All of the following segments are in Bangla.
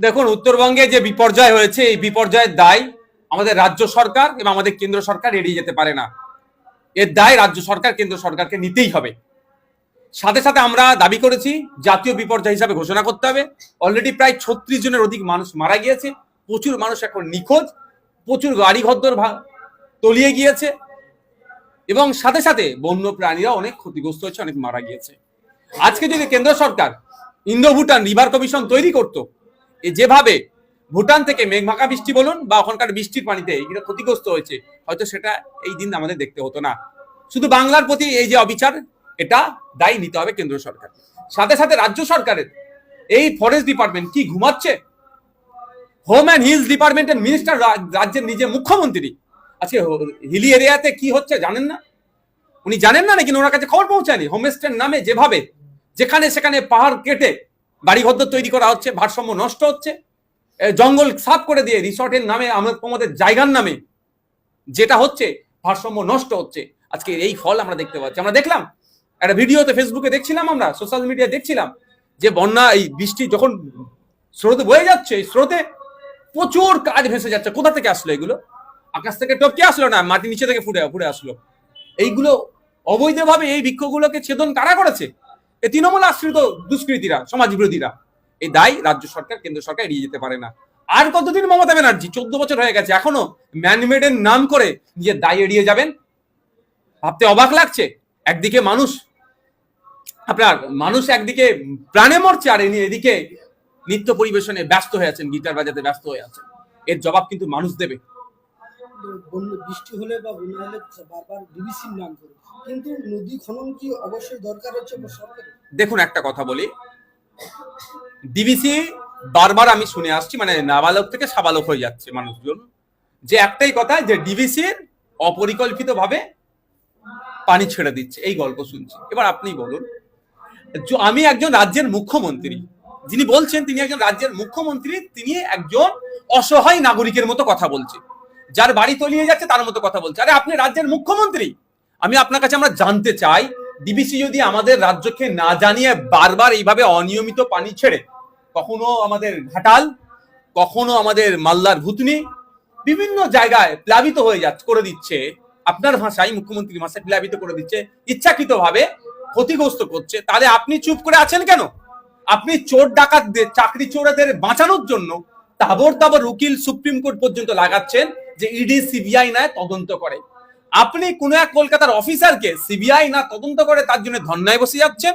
দেখুন, উত্তরবঙ্গে যে বিপর্যয় হয়েছে, এই বিপর্যয়ের দায় আমাদের রাজ্য সরকার এবং আমাদের কেন্দ্র সরকার এড়িয়ে যেতে পারে না। এর দায় রাজ্য সরকার, কেন্দ্র সরকারকে নিতেই হবে। সাথে সাথে আমরা দাবি করেছি, জাতীয় বিপর্যয় হিসাবে ঘোষণা করতে হবে। অলরেডি প্রায় ছত্রিশ জনের অধিক মানুষ মারা গিয়েছে। প্রচুর মানুষ এখন নিখোঁজ, প্রচুর গাড়ি ঘদ্দর ভা- তলিয়ে গিয়েছে এবং সাথে সাথে বন্য প্রাণীরা অনেক ক্ষতিগ্রস্ত হয়েছে, অনেক মারা গিয়েছে। আজকে যদি কেন্দ্র সরকার ইন্দো ভুটান রিভার কমিশন তৈরি করতো যেভাবে ভুটান থেকে মেঘমাখা বৃষ্টি বলুন বা ওখানকার বৃষ্টির পানিতে এগুলো ক্ষতিগ্রস্ত হয়েছে, হয়তো সেটা এই দিন আমাদের দেখতে হতো না। শুধু বাংলার প্রতি এই যে অবিচার, এটা দায়ী নিতে হবে কেন্দ্র সরকার। সাথে সাথে রাজ্য সরকারের এই ফরেস্ট ডিপার্টমেন্ট কি ঘুমাচ্ছে? হোম অ্যান্ড হিলস ডিপার্টমেন্টের মিনিস্টার রাজ্যের নিজে মুখ্যমন্ত্রী। আজকে হিলি এরিয়াতে কি হচ্ছে জানেন না? উনি জানেন না নাকি? ওনার কাছে খবর পৌঁছায়নি। হোমস্টের নামে যেভাবে যেখানে সেখানে পাহাড় কেটে বাড়িঘর তৈরি করা হচ্ছে, ভারসাম্য নষ্ট হচ্ছে। জঙ্গল সাফ করে দিয়ে রিসর্টের নামে আমাদের জায়গার নামে যেটা হচ্ছে, ভারসাম্য নষ্ট হচ্ছে। আজকে এই ফল আমরা দেখতে পাচ্ছি। আমরা দেখলাম, একটা ভিডিওতে ফেসবুকে দেখছিলাম আমরা, সোশ্যাল মিডিয়া দেখছিলাম যে বন্যা, এই বৃষ্টি যখন স্রোতে বয়ে যাচ্ছে স্রোতে প্রচুর কাজ ভেসে যাচ্ছে। কোথা থেকে আসলো এগুলো? আকাশ থেকে টপকে আসলো না? মাটি নিচে থেকে ফুটে ফুটে আসলো? এইগুলো অবৈধভাবে এই বৃক্ষগুলোকে ছেদন কারা করেছে? এই তৃণমূল আশ্রিত দুষ্কৃতীরা, সমাজ বিরোধীরা, এই দায় রাজ্য সরকার, কেন্দ্র সরকার এড়িয়ে যেতে পারে না। আর কতদিন মমতা ব্যানার্জি, চোদ্দ বছর হয়ে গেছে, এখনও ম্যানমেডের নাম করে নিজের দায় এড়িয়ে যাবেন? ভাবতে অবাক লাগছে? একদিকে মানুষ, আপনার মানুষ একদিকে প্রাণে মরছে, আর এদিকে নৃত্য পরিবেশনে ব্যস্ত হয়ে আছেন, গিটার বাজাতে ব্যস্ত হয়ে আছেন। এর জবাব কিন্তু মানুষ দেবে। বৃষ্টি হলে বা বন্যা হলে বারবার ডিবিসির নাম করে। কিন্তু নদী খনন কি অবশ্যই দরকার হচ্ছে সরকারের? দেখুন, একটা কথা বলি। ডিবিসি বারবার আমি শুনে আসছি মানে নাবালক থেকে সাবালক হয়ে যাচ্ছে মানুষজন। যে একটাই কথা, যে ডিবিসির অপরিকল্পিত ভাবে পানি ছেড়ে দিচ্ছে। এই গল্প শুনছি। এবার আপনি বলুন আমি একজন রাজ্যের মুখ্যমন্ত্রী, যিনি বলছেন তিনি একজন রাজ্যের মুখ্যমন্ত্রী, তিনি একজন অসহায় নাগরিকের মতো কথা বলছে। যার বাড়ি তলিয়ে যাচ্ছে, তার মতো কথা বলছে। আরে, আপনি রাজ্যের মুখ্যমন্ত্রী! আমি আপনার কাছে আমরা জানতে চাই ডিবিসি যদি আমাদের রাজ্যকে না জানিয়ে বারবার এইভাবে অনিয়মিত পানি ছেড়ে, কখনো আমাদের ঘাটাল, কখনো আমাদের মালদার ভুতনি, বিভিন্ন জায়গায় প্লাবিত হয়ে যাচ্ছে, করে দিচ্ছে। আপনার ভাষায়, মুখ্যমন্ত্রীর ভাষায় প্লাবিত করে দিচ্ছে ইচ্ছাকৃত ভাবে ক্ষতিগ্রস্ত করছে। তাহলে আপনি চুপ করে আছেন কেন? আপনি চোর ডাকাতদের, চাকরি চোরাদের বাঁচানোর জন্য তাবর তাবর উকিল সুপ্রিম কোর্ট পর্যন্ত লাগাচ্ছেন যে ইডি, সিবিআই না তদন্ত করে। আপনি কোন এক কলকাতার অফিসারকে সিবিআই না তদন্ত করে তার জন্য ধর্নায় বসে যাচ্ছেন?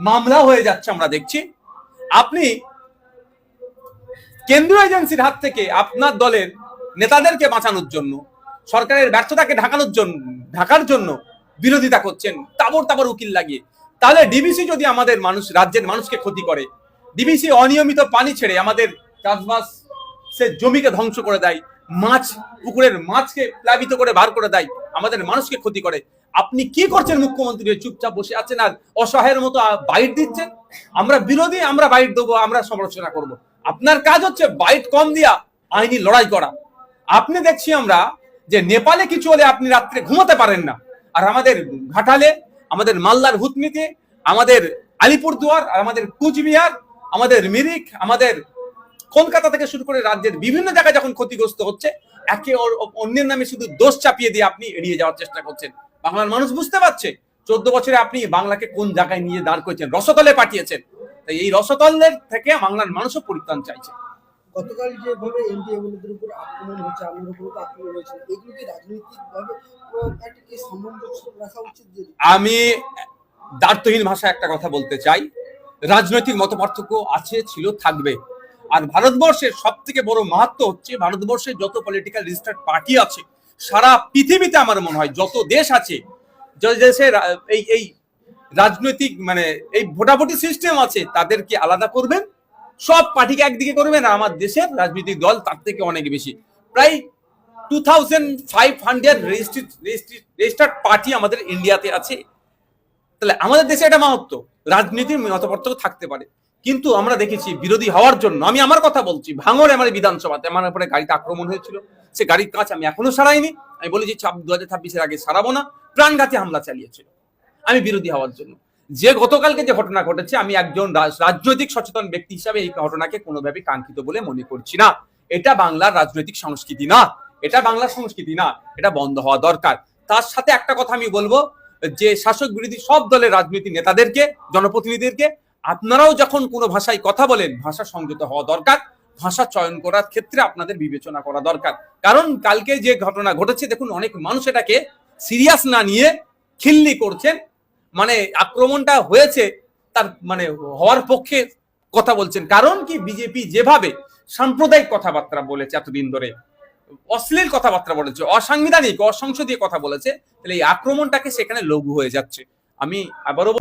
মামলা হয়ে যাচ্ছে, আমরা দেখছি। আপনি কেন্দ্রীয় এজেন্সির হাত থেকে আপনার দলের নেতাদেরকে বাঁচানোর জন্য, সরকারের ব্যর্থতাকে ঢাকানোর জন্য ঢাকার জন্য বিরোধিতা করছেন তাবর তাবর উকিল লাগিয়ে। তাহলে ডিবিসি যদি আমাদের মানুষ, রাজ্যের মানুষকে ক্ষতি করে, ডিবিসি অনিয়মিত পানি ছেড়ে আমাদের চাষবাস সে জমিকে ধ্বংস করে দেয় মাছ, পুকুরের মাছকে প্লাবিত করে বার করে দেয়, আমাদের মানুষকে ক্ষতি করে। আপনি কি করছেন মুখ্যমন্ত্রী? চুপচাপ বসে আছেন আর অসহায়ের মতো বাইট দিচ্ছেন? আমরা বিরোধী, আমরা বাইট দেবো, আমরা সমালোচনা করব। আপনার কাজ হচ্ছে বাইট কম দিয়া আইনি লড়াই করা। আপনি দেখছি আমরা যে নেপালে কিছু হলে আপনি রাত্রে ঘুমাতে পারেন না। আর আমাদের ঘাটালে, আমাদের মালদার হুতনিতে, আমাদের আলিপুরদুয়ার, আর আমাদের কুচবিহার, আমাদের মিরিক, আমাদের কলকাতা থেকে শুরু করে রাজ্যের বিভিন্ন জায়গায় যখন ক্ষতিগ্রস্ত হচ্ছে একে অন্যের নামে শুধু দোষ চাপিয়ে দিয়ে আপনি এড়িয়ে যাওয়ার চেষ্টা করছেন। বাংলার মানুষ বুঝতে পারছে চোদ্দ বছরে আপনি বাংলাকে কোন জায়গায় নিয়ে দাঁড় করেছেন রসতলে পাঠিয়েছেন। তাই এই রসতলের থেকে বাংলার মানুষও পরিত্রাণ চাইছে। গতকাল যেভাবে এমপি এমএলএদের উপর আক্রমণ হচ্ছে আপনার উপর আক্রমণ হয়েছে এগুলো কি রাজনৈতিক ভাবে একটা কি সামঞ্জস্য রাখা উচিত আমি দার্থহীন ভাষায় একটা কথা বলতে চাই। রাজনৈতিক মত পার্থক্য আছে ছিল থাকবে। আর ভারতবর্ষের সব থেকে বড় মাহাত্ম হচ্ছে ভারতবর্ষে যত পলিটিক্যাল রেজিস্টার্ড পার্টি আছে, সারা পৃথিবীতে আমার মনে হয় যত দেশ আছে দেশে এই এই রাজনৈতিক মানে এই ভোটাভুটি সিস্টেম আছে, তাদেরকে আলাদা করবেন, সব পার্টিকে একদিকে করবেন আর আমার দেশের রাজনৈতিক দল তার থেকে অনেক বেশি। প্রায় two thousand five hundred registered party আমাদের ইন্ডিয়াতে আছে। তাহলে আমাদের দেশে এটা মাহাত্ম, রাজনীতির মতপার্থক্য থাকতে পারে। কিন্তু আমরা দেখেছি বিরোধী হওয়ার জন্য, আমি আমার কথা বলছি, ভাঙড়ে আমার বিধানসভাতে আমার উপরে গাড়িতে আক্রমণ হয়েছিল। সে গাড়ির কাজ আমি এখনও সারাইনি। আমি বলেছি দু হাজার ছাব্বিশের আগে সারাবো না, প্রাণঘাতী হামলা চালিয়েছিল। আমি বিরোধী হওয়ার জন্য। যে গতকালকে যে ঘটনা ঘটেছে, আমি একজন রাজ- রাজনৈতিক সচেতন ব্যক্তি হিসাবে এই ঘটনাকে কোনোভাবে কাঙ্ক্ষিত বলে মনে করছি না। এটা বাংলার রাজনৈতিক সংস্কৃতি না। এটা বাংলার সংস্কৃতি না। এটা বন্ধ হওয়া দরকার। তার সাথে একটা কথা আমি বলব, যে শাসক বিরোধী সব দলের রাজনৈতিক নেতাদেরকে, জনপ্রতিনিধিদেরকে আপনারাও যখন কোনো ভাষায় কথা বলেন, ভাষা সংযত হওয়া দরকার, ভাষা চয়ন করার ক্ষেত্রে আপনাদের বিবেচনা করা দরকার। কারণ কালকে যে ঘটনা ঘটেছে, দেখুন অনেক মানুষ এটাকে সিরিয়াস না নিয়ে খিল্লি করছেন। মানে আক্রমণটা হয়েছে, তার মানে হওয়ার পক্ষে কথা বলছেন। কারণ কি বিজেপি যেভাবে সাম্প্রদায়িক কথাবার্তা বলেছে এতদিন ধরে, অশ্লীল কথাবার্তা বলেছে, অসাংবিধানিক, অসংসদীয় কথা বলেছে, তাহলে এই আক্রমণটাকে সেখানে লঘু হয়ে যাচ্ছে। আমি আবারও